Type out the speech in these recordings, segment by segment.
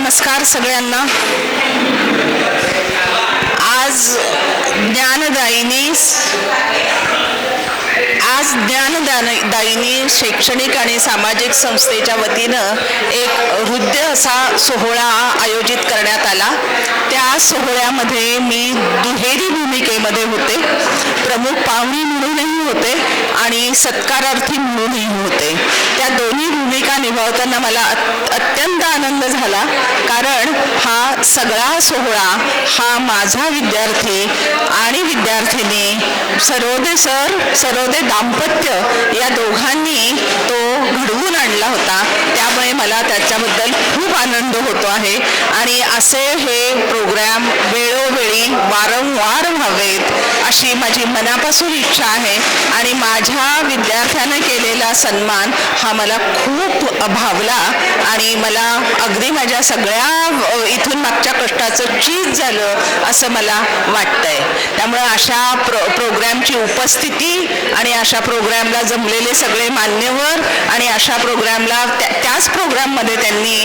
नमस्कार सगळ्यांना. आज ज्ञानदायिनी आज ज्ञानदायिनी शैक्षणिक आणि सामाजिक संस्थेच्या वतीनं एक हृदय असा सोहळा आयोजित करण्यात आला. त्या सोहळ्यामध्ये मी दुहेरी भूमिकेमध्ये होते. प्रमुख पाहुणी म्हणूनही होते आणि सत्कारार्थी म्हणूनही होते. त्या दोन्ही भूमिका निभावताना मला अत्यंत आनंद झाला. कारण हा सगळा सोहळा हा माझा विद्यार्थी आणि विद्यार्थिनी सरोदे सर सरोदे दाम्पत्य या दोघांनी तो घडवून आणला होता. त्यामुळे मला त्याच्याबद्दल खूप आनंद होतो आहे. आणि असे हे प्रोग्रॅम वेळोवेळी वारंवार व्हावेत अशी माझी मनापासून इच्छा आहे. आणि माझ्या विद्यार्थ्यानं केलेला सन्मान हा मला खूप भावला आणि मला अगदी माझ्या सगळ्या इथून मागच्या कष्टाचं चीज झालं असं मला वाटतंय. त्यामुळे अशा प्रो प्रोग्रॅमची उपस्थिती आणि अशा प्रोग्रॅमला जमलेले सगळे मान्यवर आणि अशा प्रोग्रॅमला त्या त्याच प्रोग्राममध्ये त्यांनी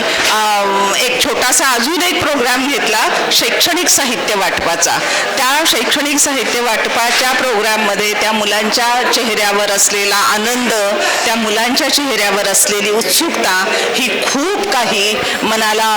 एक छोटासा अजून एक प्रोग्राम घेतला शैक्षणिक साहित्य वाटपाचा. त्या शैक्षणिक साहित्य वाटपाच्या प्रोग्राममध्ये त्या मुलांच्या चेहऱ्यावर असलेला आनंद त्या मुलांच्या चेहऱ्यावर असलेली उत्सुकता ही खूप आहे मनाला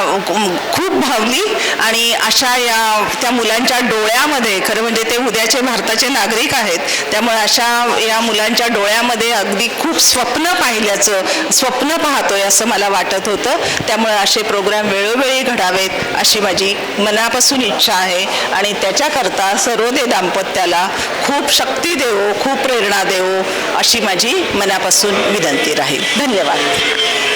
खूप भावली आणि अशा या त्या मुलांच्या डोळ्यामध्ये खरं म्हणजे ते उद्याचे भारताचे नागरिक आहेत त्यामुळे अशा या मुलांच्या डोळ्यामध्ये अगदी खूप स्वप्न पाहिल्याचं स्वप्न पाहतोय असं मला वाटत होतं. त्यामुळे असे प्रोग्राम वेळोवेळी घडावेत अशी माझी मनापासून इच्छा आहे आणि त्याच्याकरता सरोदे दाम्पत्याला खूप शक्ती देवो खूप प्रेरणा देवो अशी माझी मनापासून विनंती राहील. धन्यवाद.